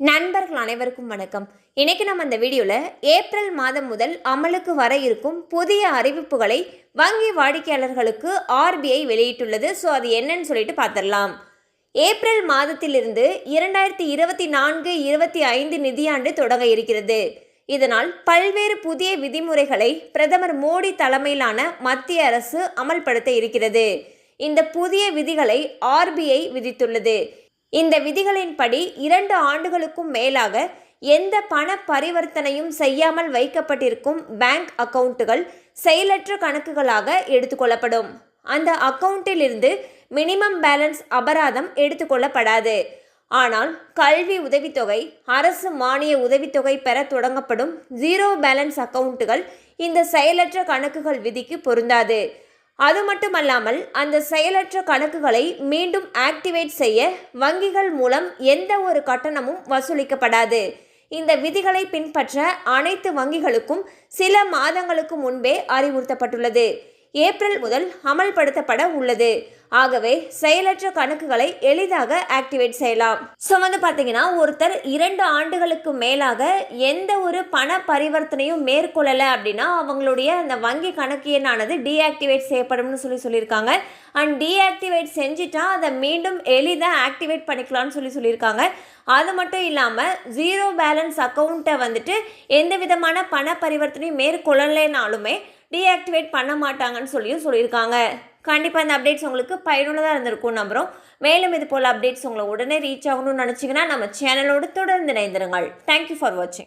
நண்பர்கள் அனைவருக்கும் வணக்கம். இன்னைக்கு நம்ம அந்த வீடியோவில் ஏப்ரல் மாதம் முதல் அமலுக்கு வர இருக்கும் புதிய அறிவிப்புகளை வங்கி வாடிக்கையாளர்களுக்கு ஆர்பிஐ வெளியிட்டுள்ளது. ஸோ அது என்னன்னு சொல்லிட்டு பார்த்துடலாம் ஏப்ரல் மாதத்திலிருந்து இரண்டாயிரத்தி இருபத்தி நான்கு இருபத்தி ஐந்து நிதியாண்டு தொடங்க இருக்கிறது. இதனால் பல்வேறு புதிய விதிமுறைகளை பிரதமர் மோடி தலைமையிலான மத்திய அரசு அமல்படுத்த இருக்கிறது. இந்த புதிய விதிகளை ஆர்பிஐ விதித்துள்ளது. இந்த விதிகளின்படி இரண்டு ஆண்டுகளுக்கும் மேலாக எந்த பண பரிவர்த்தனையும் செய்யாமல் வைக்கப்பட்டிருக்கும் பேங்க் அக்கவுண்ட்டுகள் செயலற்ற கணக்குகளாக எடுத்துக்கொள்ளப்படும். அந்த அக்கவுண்டிலிருந்து மினிமம் பேலன்ஸ் அபராதம் எடுத்துக்கொள்ளப்படாது. ஆனால் கல்வி உதவித்தொகை அரசு மானிய உதவித்தொகை பெற தொடங்கப்படும் ஜீரோ பேலன்ஸ் அக்கவுண்ட்டுகள் இந்த செயலற்ற கணக்குகள் விதிக்கு பொருந்தாது. அது மட்டுமல்லாமல் அந்த செயலற்ற கணக்குகளை மீண்டும் ஆக்டிவேட் செய்ய வங்கிகள் மூலம் எந்த ஒரு கட்டணமும் வசூலிக்கப்படாது. இந்த விதிகளை பின்பற்ற அனைத்து வங்கிகளுக்கும் சில மாதங்களுக்கு முன்பே அறிவுறுத்தப்பட்டுள்ளது. ஏப்ரல் முதல் அமல்படுத்தப்பட உள்ளது. ஆகவே செயலற்ற கணக்குகளை எளிதாக ஆக்டிவேட் செய்யலாம். ஸோ வந்து பார்த்தீங்கன்னா ஒருத்தர் இரண்டு ஆண்டுகளுக்கு மேலாக எந்த ஒரு பண பரிவர்த்தனையும் மேற்கொள்ளலை அப்படின்னா அவங்களுடைய அந்த வங்கி கணக்கு எண்ணானது டீஆக்டிவேட் செய்யப்படும்னு சொல்லி சொல்லியிருக்காங்க. அண்ட் டீஆக்டிவேட் செஞ்சுட்டா அதை மீண்டும் எளிதாக ஆக்டிவேட் பண்ணிக்கலாம்னு சொல்லி சொல்லியிருக்காங்க. அது மட்டும் இல்லாமல் ஜீரோ பேலன்ஸ் அக்கௌண்ட்டை வந்துட்டு எந்த விதமான பண பரிவர்த்தனையும் மேற்கொள்ளலைனாலுமே டீஆக்டிவேட் பண்ண மாட்டாங்கன்னு சொல்லியும் சொல்லியிருக்காங்க. கண்டிப்பாக இந்த அப்டேட்ஸ் உங்களுக்கு பயனுள்ளதாக இருந்திருக்கும் நம்புகிறோம் மேலும் இது போல் அப்டேட்ஸ் உங்களை உடனே ரீச் ஆகணும்னு நினச்சிங்கன்னா நம்ம சேனலோடு தொடர்ந்து இணைந்திருங்கள். தேங்க்யூ ஃபார் வாட்சிங்